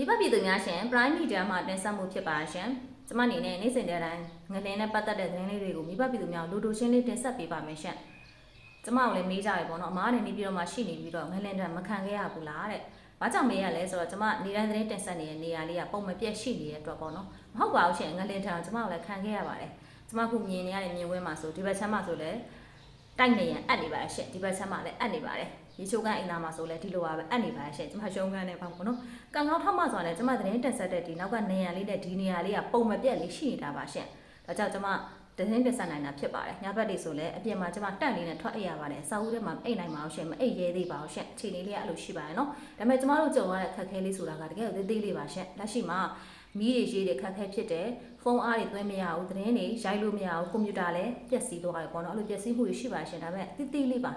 မိဘပြည်သူများရှင် Prime Media မှာတင်ဆက်မှုဖြစ်ပါရှင်။ကျမအနေနဲ့နေ့စဉ်တဲ့တိုင်းငလင်းနဲ့ပတ်သက်တဲ့သတင်းလေးတွေကိုမိဘပြည်သူများလူတူရှင်းလေးတင်ဆက်ပေးပါမယ်ရှင်။ကျမကိုလည်းမေးကြရပေါ့နော်။အမားအနေနဲ့ပြီးတော့မှရှိနေပြီးတော့ငလင်းတဲ့မခံခဲ့ရဘူးလားတဲ့။ဘာကြောင့်မေးရလဲဆိုတော့ကျမနေတိုင်းသတင်းတင်ဆက်နေတဲ့နေရာလေးကပုံမပြတ်ရှိနေတဲ့အတွက်ပေါ့နော်။မဟုတ်ပါဘူးရှင်ငလင်းထံကျမကိုလည်းခံခဲ့ရပါတယ်။ကျမခုမြင်နေရတဲ့မြင်ကွင်းမှာဆိုဒီဘက်ချမ်းမှာဆိုလည်းတိုက်နေရင်အပ်နေပါရှင့်ဒီဘက်ချမ်းမှာလည်းအပ်နေပါတယ် ရေချိုးကန်အိမ်သားမှာဆိုလည်းဒီလိုပါပဲအပ်နေပါရှင့်ကျမရှုံးကန်နေပါပေါ့နော်ကံကောင်းထောက်မှဆိုရင်လည်းကျမသတင်းတက်ဆက်တဲ့ဒီနောက်ကနေရာလေးနဲ့ဒီနေရာလေးကပုံမပြတ်လေးရှိနေတာပါရှင့်ဒါကြောင့်ကျမသတင်းတက်ဆက်နိုင်တာဖြစ်ပါတယ်ညဘက်တွေဆိုလည်းအပြင်မှာကျမတက်လေးနဲ့ထွက်အိပ်ရပါတယ်စာအုပ်ထဲမှာအိပ်နိုင်ပါအောင်ရှင့်မအိပ်ရဲသေးပါအောင်ရှင့်ခြေလေးလေးကအဲ့လိုရှိပါတယ်နော်ဒါပေမဲ့ကျမတို့ကြုံရတဲ့ခက်ခဲလေးဆိုတာကတကယ်ကိုသေးသေးလေးပါရှင့်လက်ရှိမှာမီးတွေရေးတွေခက်ခဲဖြစ်တယ်ဖုန်းအားတွေသွင်းမရဘူးသတင်းတွေရိုက်လို့မရဘူးကွန်ပျူတာလည်းပျက်စီးသွားတယ်ပေါ့နော်အဲ့လိုပျက်စီးမှုတွေရှိပါရှင်ဒါပေမဲ့တိတိလေးပါ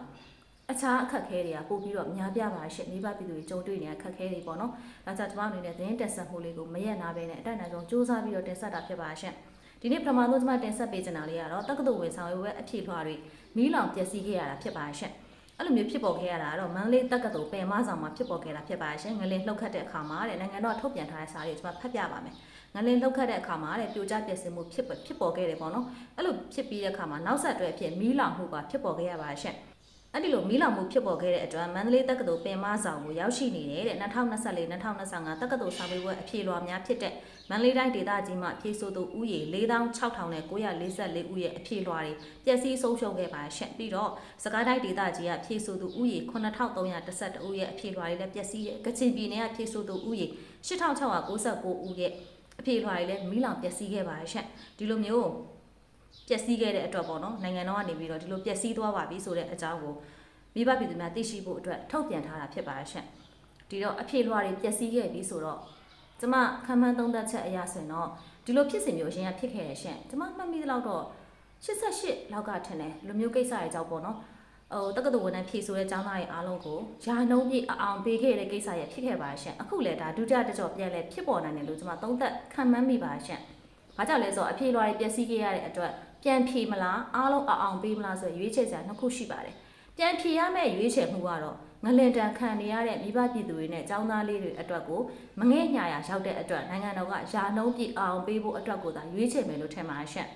အခြားအခက်ခဲတွေကပို့ပြီးတော့များပြပါရှင့်မိဘပြည်သူတွေကြုံတွေ့နေတဲ့အခက်ခဲတွေပေါ့နော်ဒါကြောင့်ကျွန်မအနေနဲ့သတင်းတက်ဆက်မှုလေးကိုမရက်နာပဲနဲ့အတက်အနိုင်ဆုံးစူးစမ်းပြီးတော့တင်ဆက်တာဖြစ်ပါရှင့်ဒီနေ့ပထမဆုံးကျွန်မတင်ဆက်ပေးချင်တာလေးကတော့တက္ကသိုလ်ဝင်ဆောင်ရွက်ဝဲအဖြစ်လွှာတွေမီးလောင်ပျက်စီးခဲ့ရတာဖြစ်ပါရှင့်အဲ့လိုမျိုးဖြစ်ပေါ်ခဲ့ရတာကတော့မန္တလေးတက္ကသိုလ်ပင်မဆောင်မှာဖြစ်ပေါ်ခဲ့တာဖြစ်ပါရှင်ငလင်လှုပ်ခတ်တဲ့အခါမှာတဲ့နိုင်ငံတော်ထုတ်ပြန်ထားတဲ့စာတွေကျွန်မဖတ်ပြပါမယ်ငလင်လှုပ်ခတ်တဲ့အခါမှာတဲ့ပြိုကျပျက်စီးမှုဖြစ်ဖြစ်ပေါ်ခဲ့တယ်ပေါ့နော်အဲ့လိုဖြစ်ပြီးတဲ့အခါမှာနောက်ဆက်တွဲအဖြစ်မီးလောင်မှုကဖြစ်ပေါ်ခဲ့ရပါရှင့် အဲ့ဒီလိုမီးလောင်မှုဖြစ်ပေါ်ခဲ့တဲ့အတွက်မန္တလေးတက္ကသိုလ်ပင်မဆောင်ကိုရောက်ရှိနေတဲ့တဲ့2024 2025တက္ကသိုလ်စာပေပွဲအဖြေလွှာများဖြစ်တဲ့မန္တလေးတိုင်းဒေသကြီးမှာဖြည့်ဆို့သူဦးရေ46,944ဦးရဲ့အဖြေလွှာတွေပျက်စီးဆုံးရှုံးခဲ့ပါရှင့်ပြီးတော့စကိုင်းတိုင်းဒေသကြီးကဖြည့်ဆို့သူဦးရေ9312ဦးရဲ့အဖြေလွှာတွေလည်းပျက်စီးတယ်ကချင်ပြည်နယ်ကဖြည့်ဆို့သူဦးရေ8699ဦးရဲ့အဖြေလွှာတွေလည်းမီးလောင်ပျက်စီးခဲ့ပါရှင့်ဒီလိုမျိုး ပျက်စီးခဲ့တဲ့အတွက်ပေါ့နော်နိုင်ငံတော်ကနေပြီးတော့ဒီလိုပျက်စီးသွားပါပြီဆိုတဲ့အကြောင်းကိုမိဘပြည်သူများသိရှိဖို့အတွက်ထုတ်ပြန်ထားတာဖြစ်ပါရှင့်ဒီတော့အဖြေလွှာတွေပျက်စီးခဲ့ပြီဆိုတော့ကျမခံမှန်းသုံးသပ်ချက်အရဆိုရင်တော့ဒီလိုဖြစ်စဉ်မျိုးအရင်ကဖြစ်ခဲ့ရရှင့်ကျမမှတ်မိသလောက်တော့88လောက်ကထင်တယ်လူမျိုးကိစ္စတွေကြောင့်ပေါ့နော်ဟိုတက္ကသိုလ်ဝန်ထမ်းဖြည့်ဆိုတဲ့ကျောင်းသားတွေအားလုံးကိုယာနှုံးပြည့်အအောင်ပေးခဲ့တဲ့ကိစ္စရဖြစ်ခဲ့ပါရှင့်အခုလည်းဒါဒုတိယတစ်ကြော့ပြန်လဲဖြစ်ပေါ်နိုင်တယ်လို့ကျွန်မသုံးသပ်ခံမှန်းမိပါရှင့် ဘာကြောင့်လဲဆိုတော့အဖြေလွှာတွေပျက်စီးခဲ့ရတဲ့အတွက်ပြန်ဖြေမလားအားလုံးအအောင်ပေးမလားဆိုရွေးချယ်စရာနှစ်ခုရှိပါတယ်ပြန်ဖြေရမယ့်ရွေးချယ်မှုကတော့ငလင်တန်ခံနေရတဲ့မိဘပြည်သူတွေနဲ့ចောင်းသားလေးတွေအတွက်ကိုမငဲ့ညာရရောက်တဲ့အတွက်နိုင်ငံတော်ကယာနှုံးပြည့်အောင်ပေးဖို့အတွက်ကိုသာရွေးချယ်မယ်လို့ထင်ပါရှင့်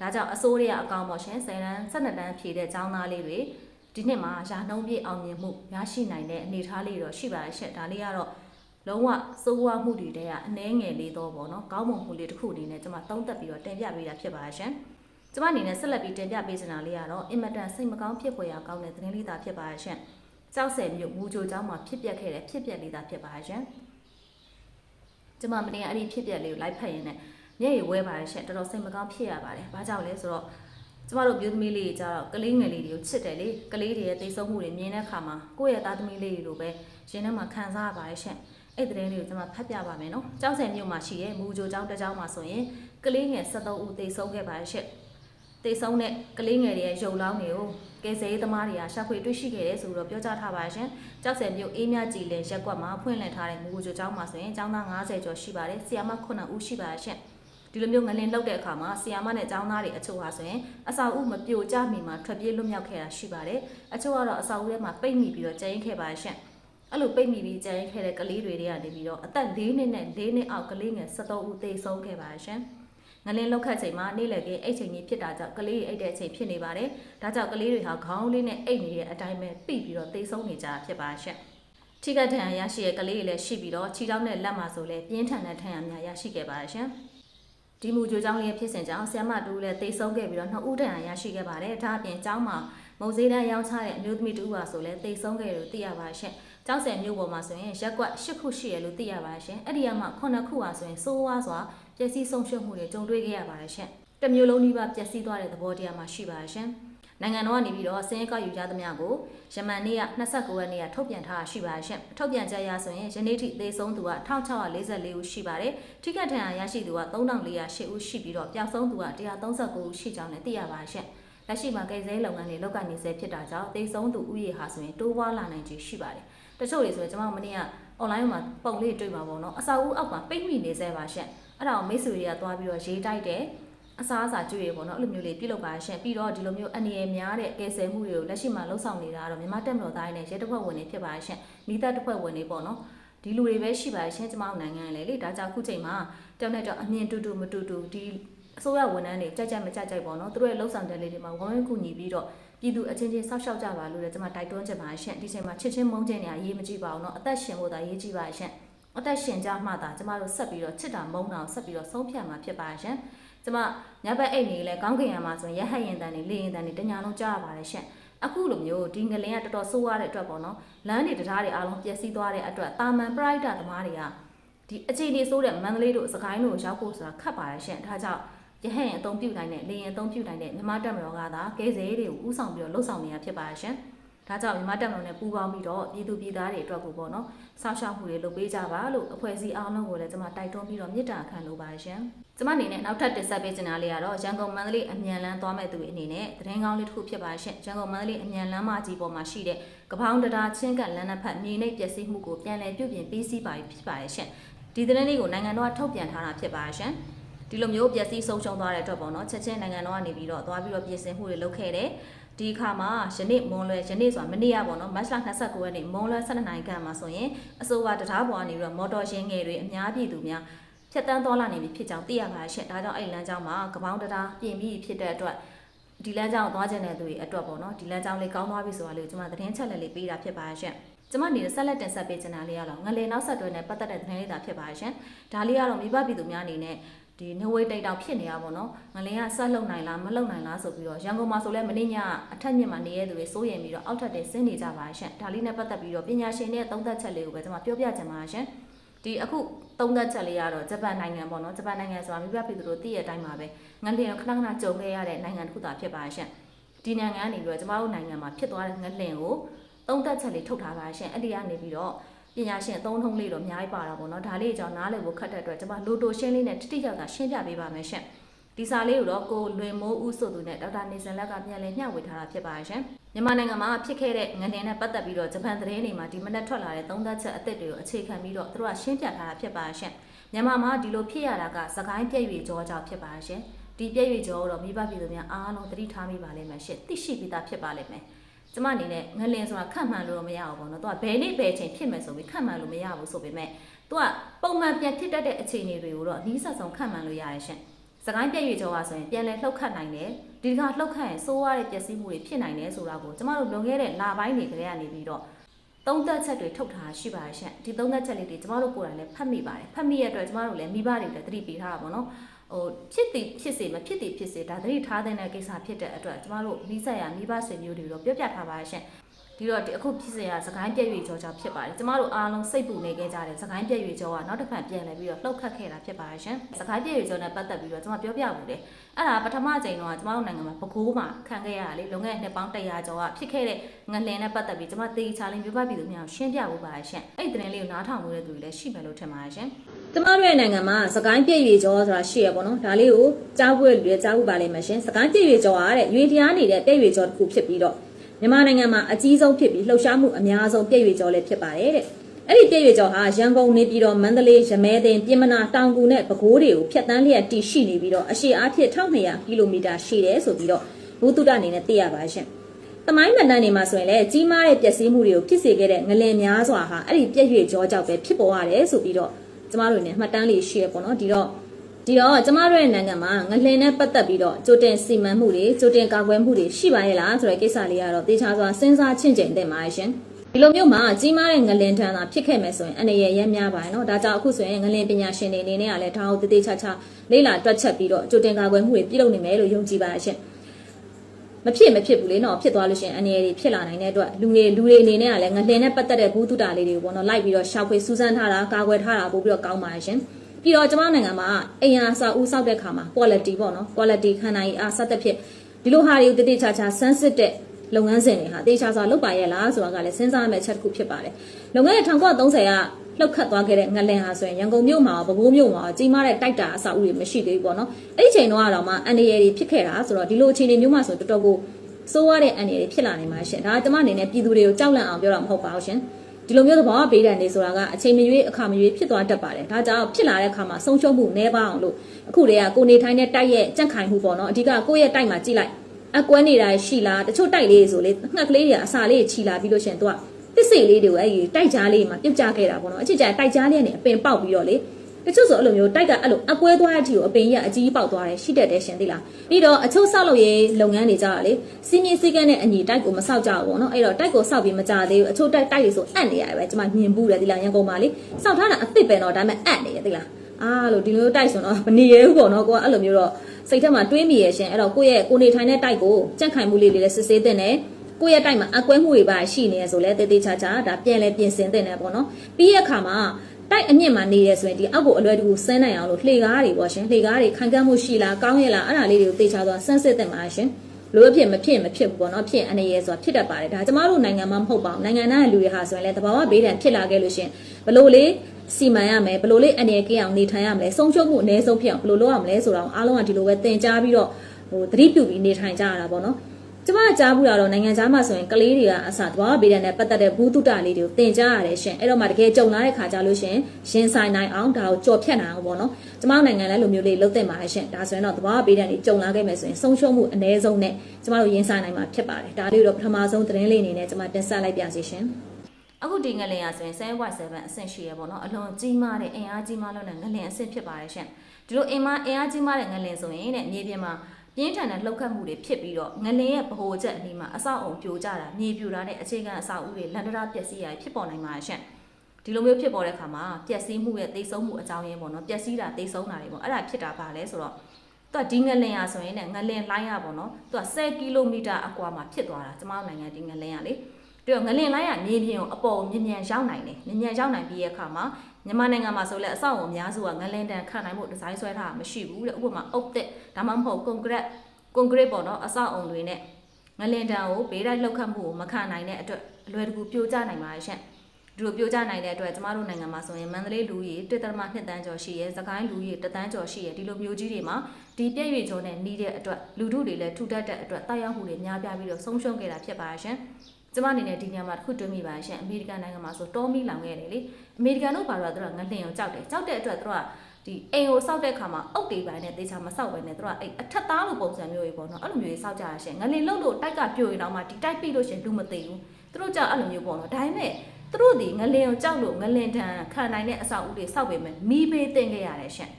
ဒါကြောင့်အစိုးရအကောင်ပေါ်ရှင်10တန်း12တန်းဖြည့်တဲ့ចောင်းသားလေးတွေဒီနှစ်မှာရာနှုံးပြည့်အောင်မြင်မှုရရှိနိုင်တဲ့အနေအထားလေးတော့ရှိပါရဲ့ရှင့်ဒါလေးကတော့ လုံးဝစိုးဝါမှုတွေတဲကအနှဲငယ်လေးတော့ပေါ့နော်ကောင်းမွန်မှုလေးတစ်ခုအနေနဲ့ကျွန်မသုံးသပ်ပြီးတော့တင်ပြပေးတာဖြစ်ပါရှင်ကျွန်မအနေနဲ့ဆက်လက်ပြီးတင်ပြပေးစင်တာလေးကတော့အင်မတန်စိတ်မကောင်းဖြစ်ဖွယ်ရာကောင်းတဲ့သတင်းလေးသာဖြစ်ပါရှင်ကြောက်ဆယ်မြို့မူကြိုကျောင်းမှာဖြစ်ပျက်ခဲ့တဲ့ဖြစ်ပျက်လေးသာဖြစ်ပါရှင်ကျွန်မမနေ့ကအဲ့ဒီဖြစ်ပျက်လေးကိုလိုက်ဖတ်ရင်းနဲ့မျက်ရည်ဝဲပါတယ်ရှင်တော်တော်စိတ်မကောင်းဖြစ်ရပါတယ်ဘာကြောင့်လဲဆိုတော့ကျမတို့မျိုးသမီးလေးတွေကြတော့ကလေးငယ်လေးတွေကိုချစ်တယ်လေကလေးတွေရဲ့သိဆုံးမှုတွေမြင်တဲ့အခါမှာကိုယ့်ရဲ့သားသမီးလေးတွေလိုပဲရင်ထဲမှာခံစားရပါတယ်ရှင် အဲ့တဲ့လေးကိုကျွန်မဖတ်ပြပါမယ်နော်ကျောင်းဆယ်မြို့မှာရှိရဲ့မူကြိုကျောင်းတစ်ကျောင်းမှာဆိုရင်ကလေးငယ်73ဦးသိဆုံးခဲ့ပါတယ်ရှင်သိဆုံးတဲ့ကလေးငယ်တွေရဲ့ရုပ်လောင်းတွေကိုကယ်ဆယ်ရေးသမားတွေကရှာဖွေတွေ့ရှိခဲ့တယ်ဆိုတော့ပြောကြားထားပါရှင်ကျောက်ဆယ်မြို့အေးမြကြည်လင်ရက်ကွက်မှာဖွင့်လှစ်ထားတဲ့မူကြိုကျောင်းမှာဆိုရင်ကျောင်းသား90ကျော်ရှိပါတယ်ဆရာမ9ဦးရှိပါတယ်ရှင်ဒီလိုမျိုးငလင်လောက်တဲ့အခါမှာဆီယာမနဲ့ចောင်းသားတွေအချို့ဟာဆိုရင်အစာအုပ်မပြိုကျမီမှာထွက်ပြေးလွတ်မြောက်ခဲ့တာရှိပါတယ်အချို့ကတော့အစာအုပ်ထဲမှာပိတ်မိပြီးတော့ကျင်းခဲ့ပါရှင့် အဲ့လိုပိတ်မိပြီးကျင်းခဲ့တဲ့ကလေးတွေတွေကနေပြီးတော့အသက်၄နှစ်နဲ့၄နှစ်အောက်ကလေးငယ်73ဦးသေဆုံးခဲ့ပါရှင့်ငလင်းလောက်ခတ်ချိန်မှာနေ့လည်ကအိတ်ချိန်ကြီးဖြစ်တာကြောင့်ကလေးတွေအိတ်တဲ့အချိန်ဖြစ်နေပါတယ်။ဒါကြောင့်ကလေးတွေဟာခေါင်းလေးနဲ့အိတ်နေတဲ့အတိုင်းပဲပိပြီးတော့သေဆုံးနေကြတာဖြစ်ပါရှင့်။ထိကတ်ထံရရှိတဲ့ကလေးတွေလည်းရှိပြီးတော့ခြေထောက်နဲ့လက်မှာဆိုလည်းပြင်းထန်တဲ့ထံရများရရှိခဲ့ပါရှင်။ဒီမူကြိုကျောင်းလေးဖြစ်စဉ်ကြောင့်ဆ iam မတူလည်းတိတ်ဆုံးခဲ့ပြီးတော့နှစ်ဦးတန်ရရှိခဲ့ပါတယ်။ဒါအပြင်ကျောင်းမှာမုံစည်းတန်းရောင်းချတဲ့အမျိုးသမီးတူပါဆိုလည်းတိတ်ဆုံးခဲ့တယ်လို့သိရပါရှင်။ ကျောင်းဆယ်မြို့ပေါ်မှာဆိုရင်ရက်ကွက်၈ခုရှိရလို့သိရပါရှင်။အဲ့ဒီကမှ9ခုဟာဆိုရင်စိုးဝါးစွာပျက်စီးဆုံးရှုံးမှုတွေကြုံတွေ့ခဲ့ရပါတယ်ရှင်။တစ်မျိုးလုံးဒီပါပျက်စီးသွားတဲ့သဘောတရားမှရှိပါရှင်။နိုင်ငံတော်ကနေပြီးတော့စင်းကောက်ယူကြသမျှကိုယမန်နေ့က29ရက်နေ့ကထုတ်ပြန်ထားရှိပါရှင်။ထုတ်ပြန်ကြရဆိုရင်ယနေ့ထိသေဆုံးသူက1644ဦးရှိပါတယ်။ထိခိုက်ဒဏ်ရာရရှိသူက3408ဦးရှိပြီးတော့ပျောက်ဆုံးသူက139ဦးရှိကြောင်းလည်းသိရပါရှင်။လက်ရှိမှာကိစ္စရေးလုပ်ငန်းတွေလုပ်ကိုင်နေဆဲဖြစ်တာကြောင့်သေဆုံးသူဥယေဟာဆိုရင်တိုးပွားလာနိုင်ခြေရှိပါတယ်။ တချို့တွေဆိုရင်ကျွန်မမနေ့က online မှာပုံလေးတွေ့မှာပေါ့နော်။အစာဦးအောက်မှာပိတ်မိနေဆဲပါရှင်။အဲ့ဒါကိုမိတ်ဆွေတွေကသွားပြီးတော့ရေးတိုက်တယ်အစားအစာကျွေးရပေါ့နော်အဲ့လိုမျိုးလေးပြုလုပ်ပါရှင်ပြီးတော့ဒီလိုမျိုးအနေရများတဲ့ကယ်ဆယ်မှုတွေကိုလက်ရှိမှာလှုပ်ဆောင်နေတာကတော့မြန်မာတက်မတော်သားတွေနဲ့ရဲတပ်ဖွဲ့ဝင်တွေဖြစ်ပါရှင်မိသားတစ်ဖွဲ့ဝင်တွေပေါ့နော်ဒီဒီလူတွေပဲရှိပါတယ်ရှင်ကျမတို့နိုင်ငံလေလေဒါကြောင့်အခုချိန်မှာတောင်းတဲ့တော့အမြင်တူတူမတူတူဒီအစိုးရဝန်ထမ်းတွေကြိုက်ကြိုက်မကြိုက်ကြိုက်ပေါ့နော်သူတို့ရဲ့လှုပ်ဆောင်တဲ့လေးတွေမှာဝိုင်းဝန်းကူညီပြီးတော့ ပြည်သူအချင်းချင်းဆောက်ရှောက်ကြပါလို့လည်းကျမတိုက်တွန်းချင်ပါတယ်ရှင်ဒီချိန်မှာချစ်ချင်းမုန်းချင်းတွေအရေးမကြီးပါဘူးနော်အသက်ရှင်ဖို့သာအရေးကြီးပါရှင်အသက်ရှင်ကြမှသာကျမတို့ဆက်ပြီးတော့ချစ်တာမုန်းတာကိုဆက်ပြီးတော့ဆုံးဖြတ်မှာဖြစ်ပါရှင်ကျမညဘက်အိတ်နေလဲကောင်းကင်ရမှာဆိုရင်ရဟတ်ရင်တန်နေလေရင်တန်နေတညာလုံးကြားရပါတယ်ရှင်အခုလိုမျိုးဒီငလင်ကတော်တော်ဆိုးရတဲ့အတွက်ပေါ့နော်လမ်းတွေတရားတွေအားလုံးပျက်စီးသွားတဲ့အတွက်တာမန်ပရိုက်တာသမားတွေကဒီအခြေအနေဆိုးတဲ့မန္တလေးတို့စကိုင်းတို့ရောက်ဖို့ဆိုတာခက်ပါတယ်ရှင်ဒါကြောင့် ရဟတ်ရင်အသုံးပြုနိုင်တဲ့လေရင်အသုံးပြုနိုင်တဲ့မြမတက်မတော်ကသာကဲစဲတွေကိုဥဆောင်ပြီးတော့လှုပ်ဆောင်နေတာဖြစ်ပါတယ်ရှင်ဒါကြောင့်မြမတက်မတော်နဲ့ပူးပေါင်းပြီးတော့ပြည်သူပြည်သားတွေအတွက်ကိုပေါ့နော်စောင့်ရှောက်မှုတွေလုပ်ပေးကြပါလို့အဖွဲ့အစည်းအားလုံးကိုလည်းကျွန်မတိုက်တွန်းပြီးတော့မြစ်တာခံလိုပါတယ်ရှင်ကျမအနေနဲ့နောက်ထပ်တင်ဆက်ပေးချင်တာလေးကတော့ရန်ကုန်မန္တလေးအမြန်လန်းသွားမဲ့သူတွေအနေနဲ့သတင်းကောင်းလေးတစ်ခုဖြစ်ပါရှင်ရန်ကုန်မန္တလေးအမြန်လန်းမကြီးပေါ်မှာရှိတဲ့ကပောင်းတရားချင်းကပ်လမ်းတစ်ဖက်မြေနိမ့်ပျက်စီးမှုကိုပြန်လည်ပြုပြင်ပေးစီးပါဖြစ်ပါတယ်ရှင်ဒီသတင်းလေးကိုနိုင်ငံတော်ကထုတ်ပြန်ထားတာဖြစ်ပါရှင် ဒီလိုမျိုးပျက်စီးဆုံးရှုံးသွားတဲ့အတွက်ပေါ့နော်ချက်ချင်းနိုင်ငံတော်ကနေပြီးတော့သွားပြီးတော့ပြင်ဆင်မှုတွေလုပ်ခဲ့တယ်ဒီအခါမှာယနေ့မွန်လွယ်ယနေ့ဆိုတာမနေ့ကပေါ့နော်မတ်လ29ရက်နေ့မွန်လွယ်12နိုင်ခန့်မှာဆိုရင်အဆိုပါတရားပေါ်ကနေပြီးတော့မော်တော်ယာဉ်ငယ်တွေအများပြည်သူများဖြတ်တန်းသွားလာနေပြီဖြစ်ကြောင်းသိရပါရှင့်ဒါကြောင့်အဲ့ဒီလမ်းကြောင်းမှာကပောင်းတရားပြင်ပြီးဖြစ်တဲ့အတွက်ဒီလမ်းကြောင်းသွားခြင်းတဲ့သူတွေအတွက်ပေါ့နော်ဒီလမ်းကြောင်းလေးကောင်းသွားပြီဆိုတာလေးကိုကျွန်မသတင်းချက်လက်လေးပေးတာဖြစ်ပါရှင့်ကျမအနေနဲ့ဆက်လက်တင်ဆက်ပေးချင်တာလေးကတော့ငလေနောက်ဆက်တွဲနဲ့ပတ်သက်တဲ့သတင်းလေးသာဖြစ်ပါရှင်။ဒါလေးကတော့မိဘပြည်သူများအနေနဲ့ ဒီနဝေတိတ်တောင်ဖြစ်နေရပါတော့။ငလင်းကဆက်လုံနိုင်လားမလုံနိုင်လားဆိုပြီးတော့ရန်ကုန်မှာဆိုလဲမနေ့ညအထက်မြင့်မှာနေရတဲ့သူတွေစိုးရိမ်ပြီးတော့အောက်ထပ်တင်ဆင်းနေကြပါရှင်။ဒါလေးနဲ့ပတ်သက်ပြီးတော့ပညာရှင်တွေရဲ့သုံးသပ်ချက်လေးကိုပဲကျွန်မပြောပြချင်ပါရှင်။ဒီအခုသုံးသက်ချက်လေးကတော့ဂျပန်နိုင်ငံပေါ့နော်ဂျပန်နိုင်ငံဆိုတာမိဘပြည်သူတို့သိရတဲ့အတိုင်းပါပဲငလျင်ခဏခဏကြုံခဲ့ရတဲ့နိုင်ငံတစ်ခုသာဖြစ်ပါရှင်ဒီနိုင်ငံကနေပြီးတော့ကျမတို့နိုင်ငံမှာဖြစ်သွားတဲ့ငလျင်ကိုသုံးသက်ချက်လေးထုတ်ထားပါရှင်အဲ့ဒီကနေပြီးတော့ ပညာရှင်အသုံးထုံးလေးတော့အများကြီးပါတာပေါ့နော်ဒါလေးအကြောင်းနားလည်ဖို့ခက်တဲ့အတွက်ကျမလိုတိုရှင်းလေးနဲ့တိတိကျကျရှင်းပြပေးပါမယ်ရှင်ဒီစာလေးကိုတော့ကိုလွင်မိုးဦးဆိုသူနဲ့ဒေါက်တာနေစင်လက်ကပြန်လည်မျှဝေထားတာဖြစ်ပါရှင်မြန်မာနိုင်ငံမှာဖြစ်ခဲ့တဲ့ငလျင်နဲ့ပတ်သက်ပြီးတော့ဂျပန်သတင်းတွေမှာဒီမနက်ထွက်လာတဲ့သုံးသက်ချက်အသစ်တွေကိုအခြေခံပြီးတော့သူတို့ကရှင်းပြထားတာဖြစ်ပါရှင်မြန်မာမှာဒီလိုဖြစ်ရတာကသခိုင်းပြည့်ရွေကြောကြောင့်ဖြစ်ပါရှင်ဒီပြည့်ရွေကြောတော့မိဘပြည်သူများအားလုံးသတိထားမိပါလိမ့်မယ်ရှင်သိရှိပြီးသားဖြစ်ပါလိမ့်မယ် ကျမအနေနဲ့ငလင်ဆိုတာခန့်မှန်းလို့မရဘူးပေါ့နော်။သူကဘယ်နေ့ဘယ်ချိန်ဖြစ်မယ်ဆိုပြီးခန့်မှန်းလို့မရဘူးဆိုပေမဲ့သူကပုံမှန်ပြန်ဖြစ်တတ်တဲ့အခြေအနေတွေကိုတော့အနည်းဆက်ဆုံးခန့်မှန်းလို့ရတယ်ရှင်။စကိုင်းပြည့်ရွေကြောကဆိုရင်ပြန်လဲလှုပ်ခတ်နိုင်တယ်။ဒီကလှုပ်ခတ်ရင်စိုးရတဲ့ပျက်စီးမှုတွေဖြစ်နိုင်တယ်ဆိုတာကိုကျမတို့လွန်ခဲ့တဲ့လပိုင်းတွေကလေးကနေပြီးတော့သုံးသက်ချက်တွေထုတ်ထားရှိပါတယ်ရှင်ဒီသုံးသက်ချက်လေးတွေကျမတို့ကိုယ်တိုင်လည်းဖတ်မိပါတယ်ဖတ်မိရတဲ့အတွက်ကျမတို့လည်းမိဘတွေလည်းသတိပေးထားတာပေါ့နော် ဟိုဖြစ်သည်ဖြစ်စေမဖြစ်သည်ဖြစ်စေဒါသတိထားတဲ့ကိစ္စဖြစ်တဲ့အတွက်ကျမတို့မိဆက်ရမိဘဆွေမျိုးတွေတော့ပြောပြထားပါရှင်ဒီတော့ဒီအခုဖြစ်စေရစကိုင်းပြည့်ရွေကြောကြောင့်ဖြစ်ပါတယ်ကျမတို့အားလုံးစိတ်ပူနေခဲ့ကြတယ်စကိုင်းပြည့်ရွေကြောကနောက်တစ်ခါပြန်လဲပြီးတော့လှုပ်ခတ်ခဲ့တာဖြစ်ပါတယ်ရှင်စကိုင်းပြည့်ရွေကြောနဲ့ပတ်သက်ပြီးတော့ကျမပြောပြဘူးတယ်အဲ့ဒါပထမအကြိမ်တော့ကျမတို့နိုင်ငံမှာပဲခူးမှာခံခဲ့ရတာလေလွန်ခဲ့တဲ့နှစ်ပေါင်း100ကျော်ကဖြစ်ခဲ့တဲ့ငလင်နဲ့ပတ်သက်ပြီးကျမသေချာလေးပြပပြည်သူများရှင်းပြဖို့ပါရှင်အဲ့ဒီသတင်းလေးကိုနားထောင်လို့တဲ့သူတွေလည်းရှိမယ်လို့ထင်ပါတယ်ရှင် ကျမတို့ရဲ့နိုင်ငံမှာစကိုင်းပြည့်ရွေကြောဆိုတာရှိရပေါ့နော်ဒါလေးကိုကြားဖို့လူတွေကြားဖို့ပါလိမ့်မယ်ရှင်စကိုင်းပြည့်ရွေကြောကတဲ့ရွေတရားနေတဲ့ပြည့်ရွေကြောတစ်ခုဖြစ်ပြီးတော့မြန်မာနိုင်ငံမှာအကြီးဆုံးဖြစ်ပြီးလှုပ်ရှားမှုအများဆုံးပြည့်ရွေကြောလည်းဖြစ်ပါတယ်တဲ့အဲ့ဒီပြည့်ရွေကျော်ဟာရန်ကုန်နေပြည်တော်မန္တလေးရမဲသိမ်းပြင်မနာတောင်ကူနဲ့ပဲခူးတွေကိုဖြတ်တန်းလျက်တည်ရှိနေပြီးတော့အရှေ့အားဖြင့်1200ကီလိုမီတာရှည်တယ်ဆိုပြီးတော့ဘူတုဒအနေနဲ့သိရပါရှင်။တမိုင်းမှန်တမ်းတွေမှာဆိုရင်လည်းကြီးမားတဲ့ပျက်စီးမှုတွေကိုဖြစ်စေခဲ့တဲ့ငလင်များစွာဟာအဲ့ဒီပြည့်ရွေကျော်ကြောင့်ပဲဖြစ်ပေါ်ရတယ်ဆိုပြီးတော့ ကျမတို့နဲ့မှတ်တမ်းလေးရှိရပေါ့နော်ဒီတော့ဒီတော့ကျမတို့ရဲ့နိုင်ငံမှာငလင်နဲ့ပတ်သက်ပြီးတော့ကြိုတင်စီမံမှုတွေကြိုတင်ကာကွယ်မှုတွေရှိပါရဲ့လားဆိုတဲ့ကိစ္စလေးကတော့တေချာစွာစဉ်းစားချင့်ကြင်တင်ပါရှင်ဒီလိုမျိုးမှာကြီးမားတဲ့ငလင်ထန်တာဖြစ်ခဲ့မယ်ဆိုရင်အနေရရများပါတယ်နော်ဒါကြောင့်အခုဆိုရင်ငလင်ပညာရှင်တွေအနေနဲ့ကလည်းဒါကိုတေးသေးချာချာလေ့လာတွက်ချက်ပြီးတော့ကြိုတင်ကာကွယ်မှုတွေပြုလုပ်နေမယ်လို့ယုံကြည်ပါရှင်။ မဖြစ်မဖြစ်ဘူးလေနော်ဖြစ်သွားလို့ရှိရင်အနေရတွေဖြစ်လာနိုင်တဲ့အတွက်လူတွေလူတွေအနေနဲ့ကလည်းငလင်နဲ့ပတ်သက်တဲ့ဘူးတုတာလေးတွေကိုပေါ့နော်လိုက်ပြီးတော့ရှောက်ခွေစူးစမ်းထားတာကာကွယ်ထားတာပို့ပြီးတော့ကောင်းပါရှင်ပြီးတော့ကျွန်မနိုင်ငံမှာအိမ်ယာစာဦးစောက်တဲ့ခါမှာ quality ပေါ့နော် quality ခန္ဓာကြီးအားစသဖြင့်ဒီလိုဟာတွေကိုတည်တည်ချာချာစမ်းစစ်တဲ့ လုပ်ငန်းစဉ်တွေဟာတေချာစွာလုပ်ပါရဲ့လားဆိုတာကလည်းစဉ်းစားရမယ့်ချက်တစ်ခုဖြစ်ပါတယ်။လုပ်ငန်းရဲ့1930ကလှုပ်ခတ်သွားခဲ့တဲ့ငလင်ဟာဆိုရင်ရန်ကုန်မြို့မှာပဲခူးမြို့မှာကြီးမားတဲ့တိုက်တာအဆောက်အဦတွေမရှိသေးဘူးပေါ့နော်။အဲ့ဒီချိန်တော့ကတော့မှအန်ဒီရယ်တွေဖြစ်ခဲ့တာဆိုတော့ဒီလိုအခြေအနေမျိုးမှာဆိုတော်တော်ကိုစိုးရတဲ့အန်ဒီရယ်တွေဖြစ်လာနေမှာရှင်။ဒါကကျမအနေနဲ့ပြည်သူတွေကိုကြောက်လန့်အောင်ပြောတာမဟုတ်ပါဘူးရှင်။ဒီလိုမျိုးသဘောပေးတဲ့နေဆိုတာကအချိန်မရွေးအခါမရွေးဖြစ်သွားတတ်ပါတယ်ဒါကြောင့်ဖြစ်လာတဲ့အခါမှာဆုံးရှုံးမှုနည်းပါအောင်လို့အခုတည်းကကိုနေထိုင်တဲ့တိုက်ရဲ့ကြန့်ခိုင်မှုပေါ့နော်အဓိကကိုယ့်ရဲ့တိုက်မှာကြည့်လိုက် အကွဲနေတာရှိလားတချို့တိုက်လေးဆိုလေငှက်ကလေးတွေကအစာလေးချီလာပြီးလို့ရှင်သူကပစ္စည်းလေးတွေကိုအဲ့ဒီတိုက်ကြားလေးမှာပြုတ်ကျခဲ့တာပေါ့နော်အချစ်ကျတိုက်ကြားလေးကနေအပင်ပေါက်ပြီးတော့လေတချို့ဆိုအဲ့လိုမျိုးတိုက်ကအဲ့လိုအကွဲသွားတဲ့အထိကိုအပင်ကြီးကအကြီးပေါက်သွားတယ်ရှိတတ်တယ်ရှင်သိလားပြီးတော့အချို့ဆောက်လုပ်ရေးလုပ်ငန်းတွေကြတာလေစီမင်းစည်းကမ်းနဲ့အညီတိုက်ကိုမဆောက်ကြဘူးပေါ့နော်အဲ့တော့တိုက်ကိုဆောက်ပြီးမကြသေးဘူးအချို့တိုက်တိုက်တွေဆိုအံ့နေရတယ်ပဲကျွန်မမြင်ဘူးတယ်သိလားရန်ကုန်မှာလေဆောက်ထားတာအစ်စ်ပဲတော့ဒါပေမဲ့အံ့နေရသိလားအားလို့ဒီလိုတိုက်ဆိုတော့မနေရဘူးပေါ့နော်ကိုကအဲ့လိုမျိုးတော့ စိတ်ထဲမှာတွေးမိရရှင်အဲ့တော့ကိုယ့်ရဲ့ကိုနေထိုင်တဲ့တိုက်ကိုကြက်ခိုင်မှုလေးတွေလည်းစစ်ဆေးတဲ့နဲ့ကိုယ့်ရဲ့တိုက်မှာအကွဲမှုတွေပါရှိနေရဆိုလဲတေးသေးချာချာဒါပြန်လဲပြင်ဆင်တဲ့နေပေါ့နော်ပြီးရခါမှာတိုက်အမြင့်မှာနေရဆိုရင်ဒီအောက်ကိုအလွယ်တကူဆန်းနိုင်အောင်လို့လှေကားတွေပေါ့ရှင်လှေကားတွေခိုင်ကန့်မှုရှိလားကောင်းရဲ့လားအဲ့ဒါလေးတွေကိုတေချာသွားဆန်းစစ်တဲ့မှာရှင် လို့ဖြစ်မဖြစ်မဖြစ်ဘူးပေါ့နော်ဖြစ်အနေရဲဆိုတာဖြစ်တတ်ပါတယ်ဒါကျမတို့နိုင်ငံမှာမဟုတ်ပါဘူးနိုင်ငံသားရဲ့လူတွေဟာဆိုရင်လည်းတဘာဝဘေးဒဏ်ဖြစ်လာခဲ့လို့ရှင်ဘလို့လေးစီမံရမယ်ဘလို့လေးအနေကင်းအောင်နေထိုင်ရမလဲဆုံးရှုံးမှုအနည်းဆုံးဖြစ်အောင်ဘလို့လုပ်ရမလဲဆိုတာကိုအားလုံးကဒီလိုပဲသင်ကြားပြီးတော့ဟိုသတိပြုပြီးနေထိုင်ကြရတာပေါ့နော် ကျမကကြားဘူးတာတော့နိုင်ငံသားမှာဆိုရင်ကလေးတွေကအစတဘာဝဗေဒနဲ့ပတ်သက်တဲ့ဘူးတုတလေးတွေကိုသင်ကြားရတယ်ရှင်အဲ့တော့မှတကယ်ကြုံလာတဲ့ခါကြလို့ရှင်ရင်ဆိုင်နိုင်အောင်ဒါကိုကြော်ဖြတ်နိုင်အောင်ပေါ့နော်ကျမတို့နိုင်ငံလည်းလိုမျိုးလေးလုပ်သင့်ပါတယ်ရှင်ဒါဆိုရင်တော့တဘာဝဗေဒတွေကြုံလာခဲ့မယ်ဆိုရင်ဆုံးရှုံးမှုအ ਨੇ ဆုံးနဲ့ကျမတို့ရင်ဆိုင်နိုင်မှာဖြစ်ပါတယ်ဒါလေးတော့ပထမဆုံးသတင်းလေးအနေနဲ့ကျမတင်ဆက်လိုက်ပါစီရှင်အခုဒီငလင်ရဆိုရင်7.7အဆင့်ရှိရပေါ့နော်အလွန်ကြီးမားတဲ့အင်အားကြီးမားလို့လည်းငလင်အဆင့်ဖြစ်ပါတယ်ရှင်ဒီလိုအင်မအင်အားကြီးမားတဲ့ငလင်ဆိုရင်တဲ့မြေပြင်မှာ ပြင်းထန်တဲ့လှုပ်ခတ်မှုတွေဖြစ်ပြီးတော့ငလင်ရဲ့ဗဟိုချက်အနီးမှာအဆောက်အုံပြိုကျတာမြေပြိုတာနဲ့အခြေခံအဆောက်အဦတွေလန်ဒရာပျက်စီးရဖြစ်ပေါ်နိုင်ပါတယ်ရှင်ဒီလိုမျိုးဖြစ်ပေါ်တဲ့အခါမှာပျက်စီးမှုရဲ့တိတ်ဆုံးမှုအကြောင်းရင်းပေါ့နော်ပျက်စီးတာတိတ်ဆုံးတာတွေပေါ့အဲ့ဒါဖြစ်တာပါလဲဆိုတော့သူကဒီငလင်ရဆိုရင်လည်းငလင်လိုင်းရပေါ့နော်သူက10ကီလိုမီတာအကွာမှာဖြစ်သွားတာကျမတို့နိုင်ငံဒီငလင်ရလေပြီးတော့ငလင်လိုင်းကမြေပြင်ကိုအပေါ်မြင်မြန်ရောက်နိုင်တယ်မြင်မြန်ရောက်နိုင်ပြီးရဲ့အခါမှာ မြန်မာနိုင်ငံမှာဆိုလဲအဆောက်အုံအများစုကငလင်တန်ခံနိုင်မှုဒီဇိုင်းဆွဲထားတာမရှိဘူးတဲ့ဥပမာအုတ်တက်ဒါမှမဟုတ်ကွန်ကရစ်ကွန်ကရစ်ပေါ့နော်အဆောက်အုံတွေနဲ့ငလင်တန်ကိုဘေးတိုက်လှုပ်ခတ်မှုကိုမခံနိုင်တဲ့အတွက်အလွယ်တကူပြိုကျနိုင်ပါရဲ့ရှင့်ဒီလိုပြိုကျနိုင်တဲ့အတွက်ကျမတို့နိုင်ငံမှာဆိုရင်မန္တလေးလူကြီးတစ်တရမနှစ်တန်းကျော်ရှိရဲစကိုင်းလူကြီးတစ်တန်းကျော်ရှိရဲဒီလိုမျိုးကြီးတွေမှာဒီပြည့်ရွေကျော်နဲ့နှီးတဲ့အတွက်လူထုတွေလည်းထူထပ်တဲ့အတွက်တာယာမှုတွေများပြားပြီးတော့ဆုံးရှုံးခဲ့တာဖြစ်ပါရဲ့ရှင် ကျမအနေနဲ့ဒီညမှာတစ်ခုတွေးမိပါရှင်အမေရိကန်နိုင်ငံမှာဆိုတောမီလောင်ခဲ့တယ်လေအမေရိကန်တို့ဘာလို့လဲသူတို့ကငလျင်ကိုကြောက်တယ်ကြောက်တဲ့အတွက်သူတို့ကဒီအိမ်ကိုစောက်တဲ့ခါမှာအုတ်တေးပိုင်းနဲ့တေချာမစောက်ပဲနဲ့သူတို့ကအဲ့အထက်သားလိုပုံစံမျိုးကြီးပေါ့နော်အဲ့လိုမျိုးကြီးစောက်ကြရရှင်ငလျင်လုံးလို့တိုက်ကပြိုရင်တော့မှဒီတိုက်ပိလို့ရှင်လူမသိဘူးသူတို့ကြောက်အဲ့လိုမျိုးပေါ့နော်ဒါပေမဲ့သူတို့ဒီငလျင်ကိုကြောက်လို့ငလျင်တန်ခံနိုင်တဲ့အဆောက်အဦတွေစောက်ပေမဲ့မီးဘေးတင်ခဲ့ရတယ်ရှင်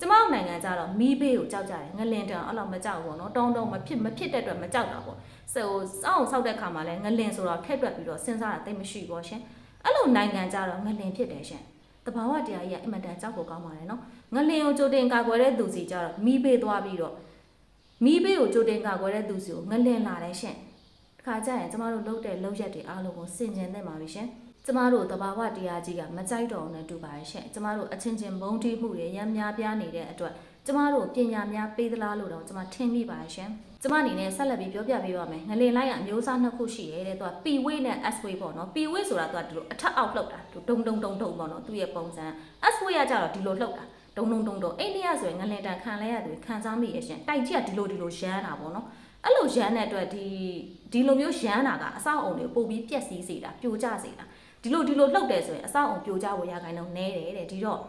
ကျမတို့နိုင်ငံကြတော့မီးဘေးကိုကြောက်ကြတယ်ငလင်တန်အဲ့လိုမကြောက်ဘူးပေါ့နော်တုံးတုံးမဖြစ်မဖြစ်တဲ့အတွက်မကြောက်တာပေါ့ ဆိုစောင်းဆောက်တဲ့ခါမှာလဲငလင်ဆိုတော့ထက်တွက်ပြီးတော့စဉ်းစားတာတိတ်မရှိပေါ့ရှင်အဲ့လိုနိုင်ငံကြတော့ငလင်ဖြစ်တယ်ရှင်တဘာဝတရားကြီးကအင်မတန်ကြောက်ဖို့ကောင်းပါတယ်နော်ငလင်ကိုကြိုတင်ကာကွယ်တဲ့သူစီကြတော့မီးဘေးသွားပြီးတော့မီးဘေးကိုကြိုတင်ကာကွယ်တဲ့သူစီကိုငလင်လာတယ်ရှင်တခါကျရင်ကျမတို့လှုပ်တဲ့လှုပ်ရက်တွေအားလုံးကိုစင်ကြင်သင့်ပါပြီရှင်ကျမတို့တဘာဝတရားကြီးကမကြိုက်တော့ဘူးနဲ့တူပါတယ်ရှင်ကျမတို့အချင်းချင်းမုန်းတီးမှုတွေရမ်းများပြားနေတဲ့အတွက် ကျမတို့ပညာများပေးသလားလို့တော့ကျမထင်မိပါတယ်ရှင်ကျမအနေနဲ့ဆက်လက်ပြီးပြောပြပေးပါမယ်ငလင်လိုက်ကအမျိုးအစားနှစ်ခုရှိရဲတဲ့သူက P way နဲ့ S way ပေါ့နော် P way ဆိုတာသူကဒီလိုအထက်အောက်လှုပ်တာဒုံဒုံဒုံဒုံပေါ့နော်သူ့ရဲ့ပုံစံ S way ကကြတော့ဒီလိုလှုပ်တာဒုံဒုံဒုံဒုံအိန္ဒိယဆိုရင်ငလင်တန်ခံလဲရတယ်ခံစားမိရရှင်တိုက်ကြီးကဒီလိုဒီလိုရမ်းတာပေါ့နော်အဲ့လိုရမ်းတဲ့အတွက်ဒီဒီလိုမျိုးရမ်းတာကအဆောက်အုံတွေကိုပို့ပြီးပျက်စီးစေတာပြိုကျစေတာဒီလိုဒီလိုလှုပ်တယ်ဆိုရင်အဆောက်အုံပြိုကျဖို့ရခိုင်တော့နဲတယ်တဲ့ဒီတော့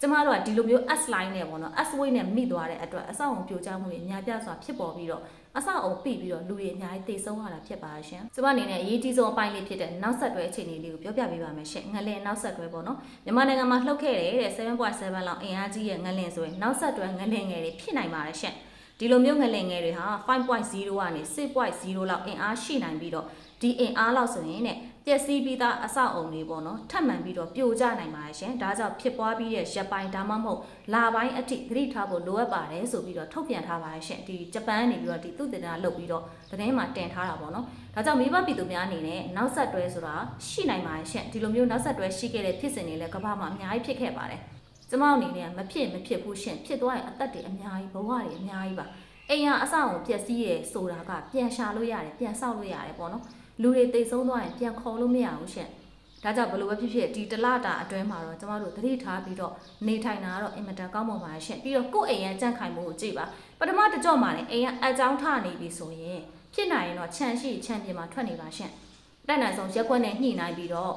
ကျမတို့ကဒီလိုမျိုး S line နဲ့ပေါ့နော် S way နဲ့မိသွားတဲ့အတွက်အဆောက်အုံပြိုကျမှုတွေအများပြားစွာဖြစ်ပေါ်ပြီးတော့အဆောက်အုံပိပြီးတော့လူတွေအများကြီးတိတ်ဆုံးရတာဖြစ်ပါရှင်ကျမအနေနဲ့အရေးကြီးဆုံးအပိုင်းလေးဖြစ်တဲ့နောက်ဆက်တွဲအခြေအနေလေးကိုပြောပြပေးပါမယ်ရှင်ငလင်နောက်ဆက်တွဲပေါ့နော်မြန်မာနိုင်ငံမှာလှုပ်ခဲ့တဲ့7.7လောက်အင်အားကြီးရဲ့ငလင်ဆိုရင်နောက်ဆက်တွဲငလင်ငယ်တွေဖြစ်နိုင်ပါတယ်ရှင်ဒီလိုမျိုးငလင်ငယ်တွေဟာ5.0ကနေ6.0လောက်အင်အားရှိနိုင်ပြီးတော့ဒီအင်အားလောက်ဆိုရင်တဲ့ ပျက်စီးပြီးသားအဆောက်အုံတွေပေါ့နော်ထပ်မံပြီးတော့ပြိုကျနိုင်ပါတယ်ရှင်ဒါကြောင့်ဖြစ်ပွားပြီးတဲ့ရက်ပိုင်းဒါမှမဟုတ်လာပိုင်းအထိသတိထားဖို့လိုအပ်ပါတယ်ဆိုပြီးတော့ထုတ်ပြန်ထားပါတယ်ရှင်ဒီဂျပန်ကနေပြီးတော့ဒီသုတေသနလုပ်ပြီးတော့သတင်းမှာတင်ထားတာပေါ့နော်ဒါကြောင့်မိဘပြည်သူများအနေနဲ့နောက်ဆက်တွဲဆိုတာရှိနိုင်ပါတယ်ရှင်ဒီလိုမျိုးနောက်ဆက်တွဲရှိခဲ့တဲ့ဖြစ်စဉ်တွေလည်းကမ္ဘာမှာအများကြီးဖြစ်ခဲ့ပါတယ်ကျမအနေနဲ့မဖြစ်မဖြစ်ဘူးရှင်ဖြစ်သွားရင်အသက်တွေအများကြီးဘဝတွေအများကြီးပါအိမ်ရအဆောက်အုံပျက်စီးရဆိုတာကပြန်ရှာလို့ရတယ်ပြန်ဆောက်လို့ရတယ်ပေါ့နော် လူတွေတိတ်ဆုံးသွားရင်ပြန်ခေါ်လို့မရဘူးရှင်။ဒါကြောင့်ဘလို့ပဲဖြစ်ဖြစ်ဒီတလတာအတွင်းမှာတော့ကျမတို့သတိထားပြီးတော့နေထိုင်တာကတော့အင်မတန်ကောင်းပါပါရှင်။ပြီးတော့ကိုယ့်အိမ်ရန်ကြန့်ခိုင်မှုကိုကြည့်ပါ။ပထမတစ်ကြော့မှာလည်းအိမ်ရအကြောင်းထနေပြီဆိုရင်ဖြစ်နိုင်ရင်တော့ခြံရှိခြံပြင်မှာထွက်နေပါရှင်။တက်နိုင်ဆုံးရက်ကွက်နဲ့ညှိနှိုင်းပြီးတော့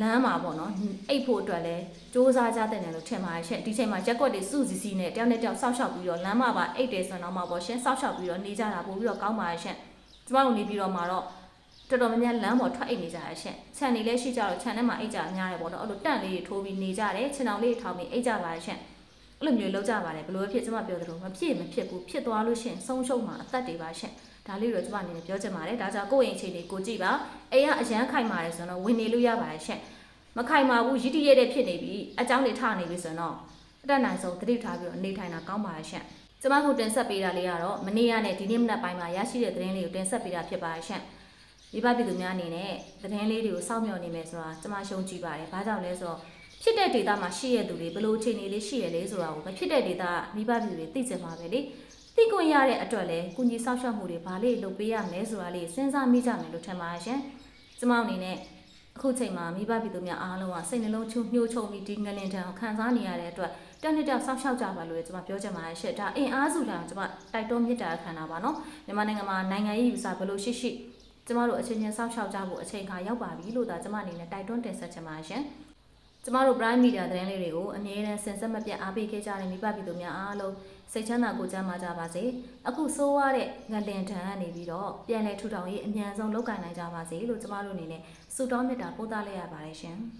လမ်းမှာပေါ့နော်အိတ်ဖို့အတွက်လဲစ조사ကြတဲ့နယ်လို့ထင်ပါတယ်ရှင်ဒီချိန်မှာရက်ကွက်တွေစုစည်းစည်းနဲ့တယောက်နဲ့တယောက်စောက်ရှောက်ပြီးတော့လမ်းမှာပါအိတ်တယ်ဆိုတော့မှပေါ့ရှင်စောက်ရှောက်ပြီးတော့နေကြတာပို့ပြီးတော့ကောင်းပါတယ်ရှင်ကျမတို့နေပြီးတော့မှာတော့ တော်တော်များများလမ်းပေါ်ထွက်အိတ်နေကြရရှင့်ခြံနေလဲရှိကြတော့ခြံထဲမှာအိတ်ကြများတယ်ပေါ့နော်အဲ့လိုတန့်လေးတွေထိုးပြီးနေကြတယ်ခြံအောင်လေးတွေထောင်ပြီးအိတ်ကြပါရှင့်အဲ့လိုမျိုးလောက်ကြပါတယ်ဘယ်လိုပဲဖြစ်ကျမပြောသလိုမဖြစ်မဖြစ်ဘူးဖြစ်သွားလို့ရှင့်ဆုံးရှုံးမှာအသက်တွေပါရှင့်ဒါလေးတော့ကျမအနေနဲ့ပြောချင်ပါတယ်ဒါကြောင့်ကိုယ့်အိမ်အခြေအနေကိုကြည့်ပါအိမ်ကအရန်ခိုင်ပါတယ်ဆိုတော့ဝင်နေလို့ရပါတယ်ရှင့်မခိုင်ပါဘူးရည်တည်ရတဲ့ဖြစ်နေပြီအကြောင်းတွေထနေပြီဆိုတော့အတက်နိုင်ဆုံးသတိထားပြီးတော့နေထိုင်တာကောင်းပါရဲ့ရှင့်ကျမကိုတင်ဆက်ပေးတာလေးကတော့မနေ့ကနဲ့ဒီနေ့မနက်ပိုင်းမှာရရှိတဲ့သတင်းလေးကိုတင်ဆက်ပေးတာဖြစ်ပါရဲ့ရှင့် မိဘပြည်သူများအနေနဲ့သတင်းလေးတွေကိုစောင့်မျှော်နေမယ်ဆိုတာကျွန်မရှုံးကြည့်ပါတယ်။ဘာကြောင့်လဲဆိုတော့ဖြစ်တဲ့ဒေတာမှာရှိရတဲ့သူတွေဘယ်လိုအခြေအနေလေးရှိရလဲဆိုတာကိုမဖြစ်တဲ့ဒေတာမိဘပြည်သူတွေသိချင်ပါပဲလေ။သိခွင့်ရတဲ့အတွက်လည်းကုညီဆောက်ရှောက်မှုတွေဘာလေးလုပ်ပေးရမလဲဆိုတာလေးစဉ်းစားမိကြမယ်လို့ထင်ပါရှင်။ကျွန်မအနေနဲ့အခုချိန်မှာမိဘပြည်သူများအားလုံးကစိတ်နှလုံးချူညှိုးချုံပြီးဒီငလင်တံကိုခံစားနေရတဲ့အတွက်တက်နှစ်တက်ဆောက်ရှောက်ကြပါလို့ကျွန်မပြောချင်ပါတယ်ရှင့်။ဒါအင်အားစုတိုင်းကျွန်မတိုက်တွန်းမြစ်တာခံတာပါနော်။မြန်မာနိုင်ငံမှာနိုင်ငံရေးယူဆဘယ်လိုရှိရှိ ကျမတို့အချင်းချင်းစောင့်ရှောက်ကြဖို့အချိန်ခါရောက်ပါပြီလို့သာကျမအနေနဲ့တိုက်တွန်းတင်ဆက်ချင်ပါရှင်။ကျမတို့ Prime Media သတင်းလေးတွေကိုအမြဲတမ်းစင်ဆက်မပြတ်အားပေးခဲ့ကြတဲ့မိဘပြည်သူများအားလုံးစိတ်ချမ်းသာကိုယ်ကျန်းမာကြပါစေ။အခုဆိုးရတဲ့ငလင်ထန်ကနေပြီးတော့ပြန်လည်ထူထောင်ရေးအမြန်ဆုံးလုပ်ကိုင်နိုင်ကြပါစေလို့ကျမတို့အနေနဲ့ဆုတောင်းမေတ္တာပို့သလိုက်ရပါတယ်ရှင်။